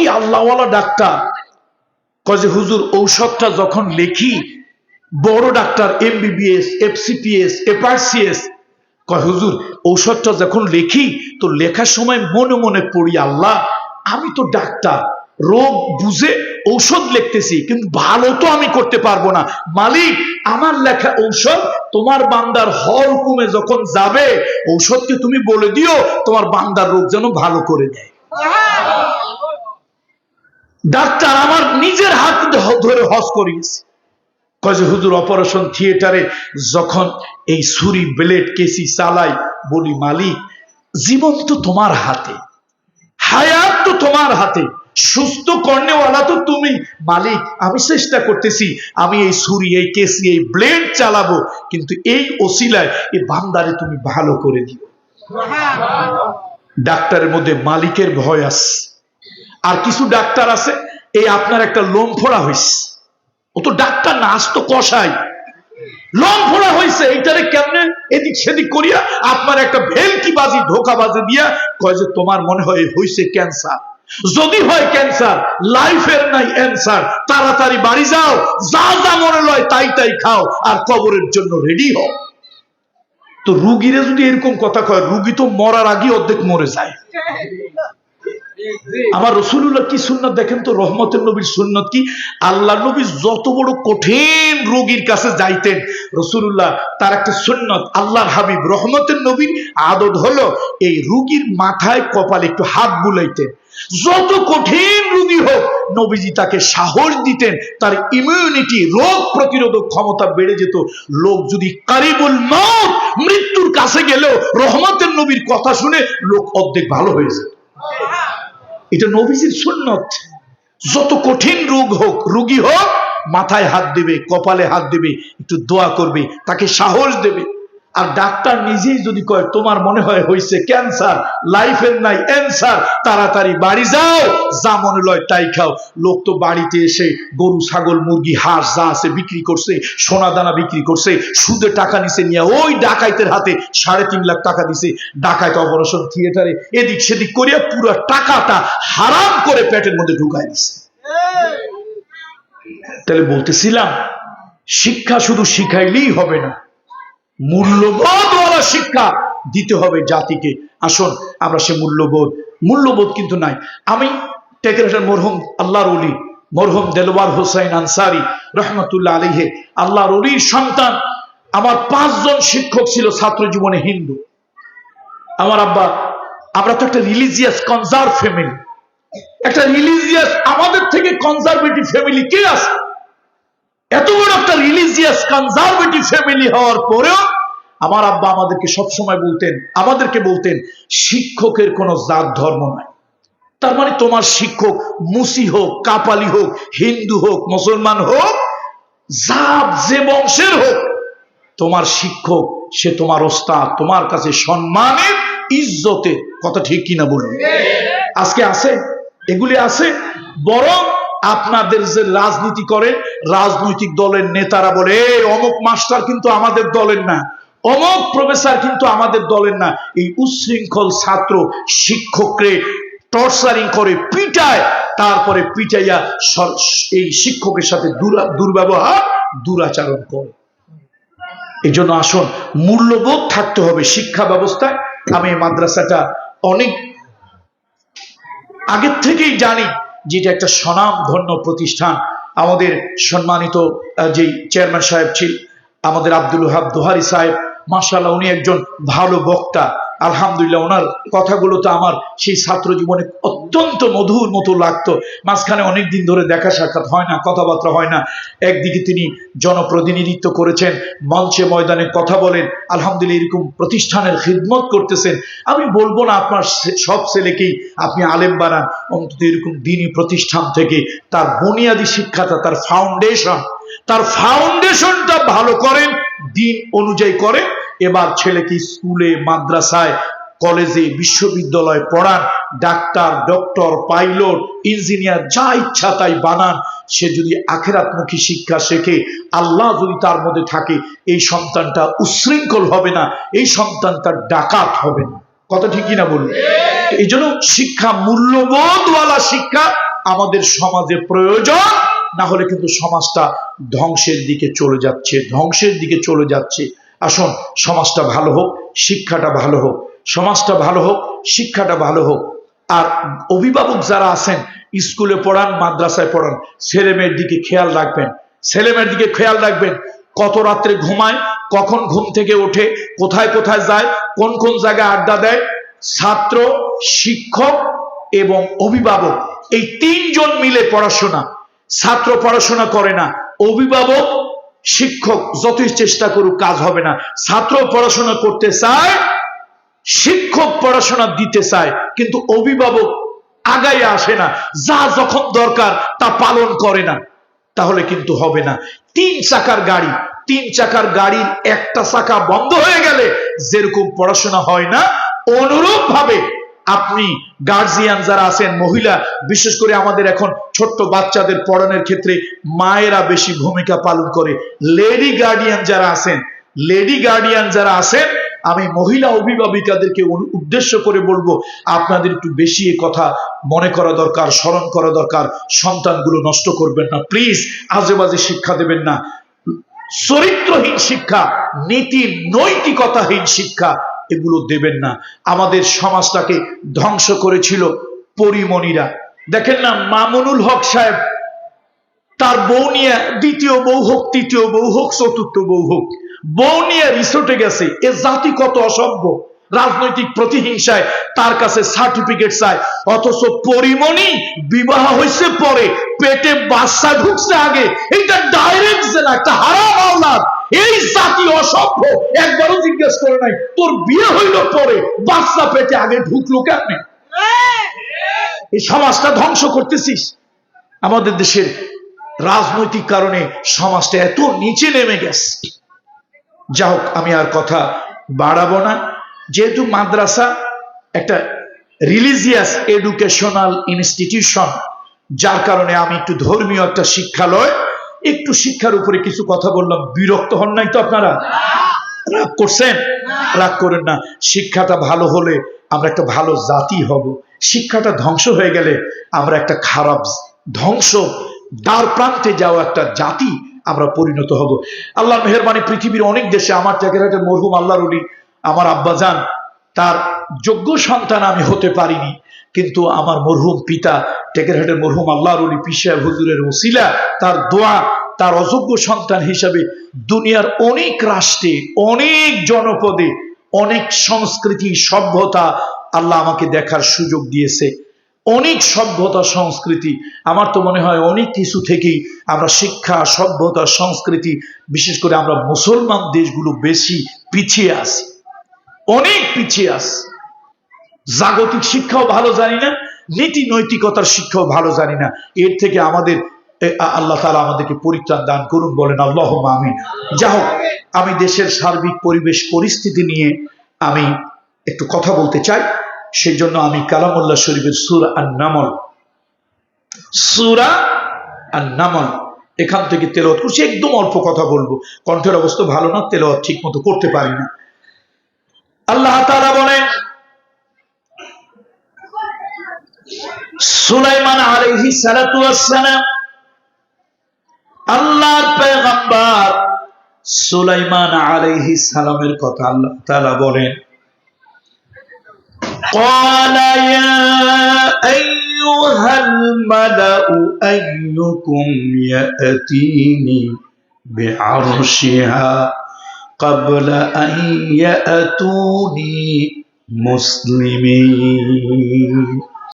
কি আল্লাহওয়ালা ডাক্তার। যে, হুজুর, ঔষধটা যখন লেখি, বড় ডাক্তার, এমবিবিএস এফসিপিএস এপারসিএস কয়, হুজুর, ঔষধটা যখন লেখি, তো লেখার সময় মনে মনে পড়ি, আল্লাহ, আমি তো ডাক্তার, রোগ বুঝে ঔষধ লিখতেছি, কিন্তু ভালো তো আমি করতে পারব না। মালিক, আমার লেখা ঔষধ তোমার বান্দার হল কমে যখন যাবে, ঔষধকে তুমি বলে দিও, তোমার বান্দার রোগ যেন ভালো করে দেয়। ডাক্তার আমার নিজের হাত ধরে হজ করিয়েছে। কয় যে হুজুর অপারেশন থিয়েটারে যখন এই ছুরি ব্লেড কেসি চালাই বলি মালিক জীবন তো তোমার হাতে হায়াত তো তোমার হাতে সুস্থ কর্নেওয়ালা তো তুমি। মালিক আমি চেষ্টা করতেছি আমি এই ছুরি এই কেসি এই ব্লেড চালাবো কিন্তু এই ওসিলায় এই বান্দারে তুমি ভালো করে দিও। ডাক্তারের মধ্যে মালিকের ভয় আছে। আর কিছু ডাক্তার আছে, এই আপনার একটা লোম ফোড়া হয়েছে ও তো ডাক্তার না, আজ তো কষাই। লোম ফোড়া হয়েছে এইটারে কেমনে এদিক সেদিক করিয়া আপনার একটা ভেলকি বাজি, ধোকা বাজি দিয়া কয় যে, তোমার মনে হয় হয়েছে ক্যান্সার? যদি হয় ক্যান্সার, লাইফের নাই অ্যান্সার। তাড়াতাড়ি বাড়ি যাও, যা যা মনে লয় তাই তাই খাও, আর কবরের জন্য রেডি হও। তো রুগীরা যদি এরকম কথা কয়, রুগী তো মরার আগে অর্ধেক মরে যায়। আমার রসুল্লাহ কি সুন্নত দেখেন তো? রহমতের নবীর সুন্নত কি? আল্লাহ নবী যত বড় কঠিন রোগীর কাছে যাইতেন রসুল্লাহ তার একটা সুন্নত, আল্লাহর হাবিব, রহমতের নবীর আদত হলো এই রুগীর মাথায়, কপালে একটু হাত বুলাইতেন। যত কঠিন রুগী হোক, নবীজি তাকে সাহস দিতেন, তার ইমিউনিটি রোগ প্রতিরোধক ক্ষমতা বেড়ে যেত। লোক যদি কারিবুল মত মৃত্যুর কাছে গেলেও রহমতের নবীর কথা শুনে, লোক অর্ধেক ভালো হয়ে যেত। এটা নবীজির সুন্নত। যত কঠিন রোগ হোক, রুগী হোক, মাথায় হাত দেবে, কপালে হাত দেবে, একটু দোয়া করবে, তাকে সাহস দেবে। আর ডাক্তার নিজেই যদি কয় তোমার মনে হয় হয়েছে ক্যান্সার লাইফের নাই অ্যান্সার তাড়াতাড়ি বাড়ি যাও যা মনে লয় তাই খাও। লোক তো বাড়িতে এসে গরু ছাগল মুরগি হাঁস যা আছে বিক্রি করছে সোনা দানা বিক্রি করছে সুদে টাকা নিছে নিয়ে ওই ডাকাইতের হাতে সাড়ে তিন লাখ টাকা দিছে ডাকাইত অপারেশন থিয়েটারে এদিক সেদিক করিয়া পুরো টাকাটা হারাম করে পেটের মধ্যে ঢুকাই দিছে। তাহলে বলতেছিলাম শিক্ষা শুধু শিখাইলেই হবে না। মূল্যবোধওয়ালা শিক্ষা দিতে হবে জাতিকে। আসুন, আমরা সে মূল্যবোধ। মূল্যবোধ কিন্তু নাই। আমি টেকের মরহুম, আল্লাহর অলি মরহুম দেলওয়ার হোসাইন আনসারি, রহমতুল্লাহ আলিহে আল্লাহর অলির সন্তান। আমার পাঁচজন শিক্ষক ছিল ছাত্র জীবনে হিন্দু। আমার আব্বা, আমরা তো একটা রিলিজিয়াস কনজার্ভ ফ্যামিলি একটা রিলিজিয়াস আমাদের থেকে কনজারভেটিভ ফ্যামিলি কে আছে? এত বড় একটা রিলিজিয়াস কনজারভেটিভ ফ্যামিলি হওয়ার পরেও আমার আব্বা আমাদেরকে সবসময় বলতেন আমাদেরকে বলতেন শিক্ষকের কোনো জাত ধর্ম নাই। তার মানে তোমার শিক্ষক মুসি হোক কাপালি হোক হিন্দু হোক মুসলমান হোক জাত যে বংশের হোক তোমার শিক্ষক সে তোমার ওস্তাদ তোমার কাছে সম্মানের ইজ্জতের কথা ঠিক কিনা বলুন? আজকে আছে? এগুলি আছে? বরং আপনাদের যে রাজনীতি করেন রাজনৈতিক দলের নেতারা বলে, "এই অমুক মাস্টার কিন্তু আমাদের দলের না, অমুক প্রফেসর কিন্তু আমাদের দলের না। এই উচ্ছৃঙ্খল ছাত্র শিক্ষকরে টর্চারিং করে, পিটায়, তারপরে পিটাইয়া এই শিক্ষকের সাথে দুর্ব্যবহার, দুরাচরণ করে। এই জন্য আসুন, মূল্যবোধ থাকতে হবে শিক্ষা ব্যবস্থায়। আমি মাদ্রাসাটা অনেক আগের থেকেই জানি যে এটা একটা স্বনাম ধন্য প্রতিষ্ঠান। আমাদের সম্মানিত যেই চেয়ারম্যান সাহেব ছিল, আমাদের আব্দুল হাব দোহারি সাহেব মাসাল্লাহ উনি একজন ভালো বক্তা। আলহামদুলিল্লাহ, ওনার কথাগুলো তো আমার সেই ছাত্র জীবনে অত্যন্ত মধুর মতো লাগতো। মাঝখানে অনেক দিন ধরে দেখা সাক্ষাৎ হয় না, কথাবার্তা হয় না। একদিকে তিনি জনপ্রতিনিধিত্ব করেছেন, মঞ্চে ময়দানে কথা বলেন, আলহামদুলিল্লাহ এরকম প্রতিষ্ঠানের খিদমত করতেছেন। আমি বলব না আপনার সব ছেলেকেই আপনি আলেম বানান, অন্তত এরকম দিনই প্রতিষ্ঠান থেকে। তার বুনিয়াদী শিক্ষাটা, তার ফাউন্ডেশন তার ফাউন্ডেশনটা ভালো করেন, দিন অনুযায়ী করে এবার ছেলেকে স্কুলে, মাদ্রাসায়, কলেজে, বিশ্ববিদ্যালয়ে পড়ান ডাক্তার, ডক্টর, পাইলট, ইঞ্জিনিয়ার, যা ইচ্ছা তাই বানান। সে যদি আখেরাতমুখী শিক্ষা শেখে, আল্লাহ যদি তার মধ্যে থাকে, এই সন্তানটা উচ্ছৃঙ্খল হবে না, এই সন্তানটা ডাকাত হবে না। কথা ঠিকই না বলুন? এই জন্য শিক্ষা মূল্যবোধওয়ালা শিক্ষা আমাদের সমাজে প্রয়োজন, না হলে কিন্তু সমাজটা ধ্বংসের দিকে চলে যাচ্ছে, ধ্বংসের দিকে চলে যাচ্ছে। আসুন, সমাজটা ভালো হোক, শিক্ষাটা ভালো হোক, সমাজটা ভালো হোক, শিক্ষাটা ভালো হোক। আর অভিভাবক যারা আছেন, স্কুলে পড়ান, মাদ্রাসায় পড়ান, ছেলে মেয়ের দিকে খেয়াল রাখবেন। ছেলে মেয়ের দিকে খেয়াল রাখবেন, কত রাত্রে ঘুমায়, কখন ঘুম থেকে ওঠে, কোথায় কোথায় যায়, কোন কোন জায়গায় আড্ডা দেয়, ছাত্র, শিক্ষক এবং অভিভাবক। এই তিনজন মিলে পড়াশোনা। ছাত্র পড়াশোনা করে না, অভিভাবক শিক্ষক যতই চেষ্টা করুক, কাজ হবে না। ছাত্র পড়াশোনা করতে চায়, শিক্ষক পড়াশোনা দিতে চায়, কিন্তু অভিভাবক আগায় আসে না। যা যখন দরকার, তা পালন করে না। তাহলে কিন্তু হবে না। তিন চাকার গাড়ি, তিন চাকার গাড়ির একটা চাকা বন্ধ হয়ে গেলে যেরকম পড়াশোনা হয় না অনুরূপ ভাবে আপনি গার্জিয়ান যারা আছেন, মহিলা, বিশেষ করে আমাদের এখন ছোট্ট বাচ্চাদের পড়ানোর ক্ষেত্রে মায়েরা বেশি ভূমিকা পালন করে। লেডি গার্ডিয়ান যারা আছেন লেডি গার্ডিয়ান যারা আছেন, আমি মহিলা অভিভাবিকাদেরকে উদ্দেশ্য করে বলব, আপনাদের একটু বেশি এ কথা মনে করা দরকার, স্মরণ করা দরকার, সন্তানগুলো নষ্ট করবেন না। প্লিজ আজে বাজে শিক্ষা দেবেন না। চরিত্রহীন শিক্ষা, নীতি নৈতিকতাহীন শিক্ষা এগুলো দেবেন না। আমাদের সমাজটাকে ধ্বংস করেছিল পরিমণিরা। দেখেন না, মামুনুল হক সাহেব, তার বউ নিয়ে দ্বিতীয় বউ হোক, তৃতীয় বউ হোক, চতুর্থ বউ হোক, বউ নিয়ে রিসোর্টে গেছে। এ জাতি কত অসভ্য। রাজনৈতিক প্রতিহিংসায় তার কাছে সার্টিফিকেট চায়। অথচ পরিমণি বিবাহ হয়েছে পরে, পেটে বাচ্চা ঢুকছে আগে। এটা ডাইরেক্ট জেনা একটা হারাম আওলাদ এই জাতি অসভ্য। একবারও জিজ্ঞেস করে নাই, তোর বিয়ে হইল পরে? বাচ্চা পেটে আগে ঢুকলো কেমনে? এই সমাজটা ধ্বংস করতেছিস। আমাদের দেশের রাজনৈতিক কারণে সমাজটা এত নিচে নেমে গেছে। যা হোক, আমি আর কথা বাড়াবো না। যেহেতু মাদ্রাসা একটা রিলিজিয়াস এডুকেশনাল ইনস্টিটিউশন যার কারণে আমি একটু ধর্মীয় একটা শিক্ষালয় একটু শিক্ষার উপরে কিছু কথা বললাম, বিরক্ত হন নাই তো আপনারা? রাগ করছেন? রাগ করেন না। শিক্ষাটা ভালো হলে আমরা একটা ভালো জাতি হব। শিক্ষাটা ধ্বংস হয়ে গেলে আমরা একটা খারাপ ধ্বংস, দ্বার প্রান্তে যাওয়া একটা জাতি আমরা পরিণত হব। আল্লাহ মেহরবানি পৃথিবীর অনেক দেশে, আমার টেকেরহাটের মরহুম আল্লাহর উলি আমার আব্বাজান তার যোগ্য সন্তান আমি হতে পারিনি। কিন্তু আমার মরহুম পিতা, টেকেরহাটের মরহুম আল্লাহর উলি পিসা হুজুরের ওসিলা, তার দোয়া, তার অযোগ্য সন্তান হিসাবে দুনিয়ার অনেক রাষ্ট্রে, অনেক জনপদে, অনেক সংস্কৃতি সভ্যতা আল্লাহ আমাকে দেখার সুযোগ দিয়েছে। অনেক সভ্যতা সংস্কৃতি, আমার তো মনে হয় অনেক কিছু থেকেই আমরা শিক্ষা, সভ্যতা, সংস্কৃতি, বিশেষ করে আমরা মুসলমান দেশগুলো বেশি পিছিয়ে আছি। অনেক পিছিয়ে আছি। জাগতিক শিক্ষাও ভালো জানি না নীতি নৈতিকতার শিক্ষাও ভালো জানি না। এর থেকে আমাদের আল্লাহ তালা আমাদেরকে পরিত্রাণ দান করুন, বলেন আল্লাহ আমিন। যা হোক, আমি দেশের সার্বিক পরিবেশ, পরিস্থিতি নিয়ে আমি একটু কথা বলতে চাই। সেই জন্য আমি কালামুল্লাহ শরীফের সুর আর নামল সুরা আর নামল এখান থেকে তেলত করছি। একদম অল্প কথা বলব। কণ্ঠের অবস্থা ভালো না তেলত ঠিক মতো করতে পারি না। সুলাইমান আলহি সালাতাম আল্লাহর পেগম্বার সুলাইমান আলহি সালামের কথা আল্লাহ তালা বলেন قال يا أيها الملأ أيكم يأتيني بعرشها قبل أن يأتوني مسلمين